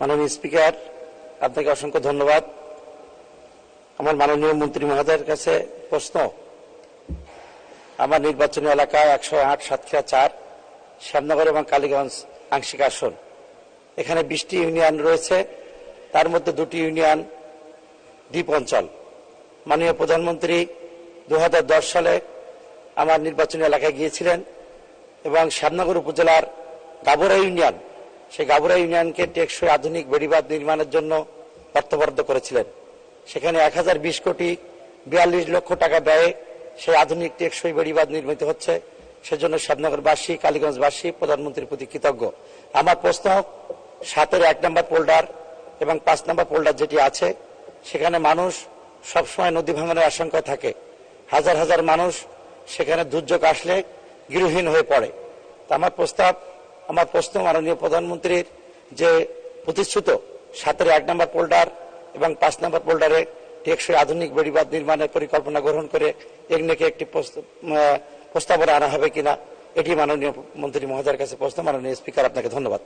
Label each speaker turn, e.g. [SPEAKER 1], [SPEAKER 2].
[SPEAKER 1] মাননীয় স্পিকার, আপনাকে অসংখ্য ধন্যবাদ। আমার মাননীয় মন্ত্রী মহোদয়ের কাছে প্রশ্ন, আমার নির্বাচনী এলাকায় একশো আট সাতক্ষীরা চার, শ্যামনগর এবং কালীগঞ্জ আংশিক আসন। এখানে বিশটি ইউনিয়ন রয়েছে, তার মধ্যে দুটি ইউনিয়ন দ্বীপ অঞ্চল। মাননীয় প্রধানমন্ত্রী দু হাজার দশ সালে আমার নির্বাচনী এলাকায় গিয়েছিলেন এবং শ্যামনগর উপজেলার গাবুরা ইউনিয়ন সেই গাবুরা ইউনিয়নকে টেকসই আধুনিক বেড়িবাঁধ নির্মাণের জন্য অর্থ বরাদ্দ করেছিলেন। সেখানে এক হাজার বিশ কোটি বিয়াল্লিশ লক্ষ টাকা ব্যয়ে সেই আধুনিক টেকসই বেড়িবাদ নির্মিত হচ্ছে। সেজন্য শ্যামনগরবাসী কালীগঞ্জবাসী প্রধানমন্ত্রীর প্রতি কৃতজ্ঞ। আমার প্রশ্ন, সাতের এক নম্বর পোল্ডার এবং পাঁচ নম্বর পোল্ডার যেটি আছে, সেখানে মানুষ সবসময় নদী ভাঙনের আশঙ্কা থাকে। হাজার হাজার মানুষ সেখানে দুর্যোগ আসলে গৃহহীন হয়ে পড়ে। তা আমার প্রস্তাব আমার প্রশ্ন মাননীয় প্রধানমন্ত্রীর যে প্রতিশ্রুত সাতের এক নম্বর পোল্ডার এবং পাঁচ নম্বর পোল্ডারে টেকসই আধুনিক বেড়িবাদ নির্মাণের পরিকল্পনা গ্রহণ করে এগনেকে একটি প্রস্ত- প্রস্তাবনা আনা হবে কিনা, এটি মাননীয় মন্ত্রী মহোদয়ের কাছে প্রশ্ন। মাননীয় স্পিকার, আপনাকে ধন্যবাদ।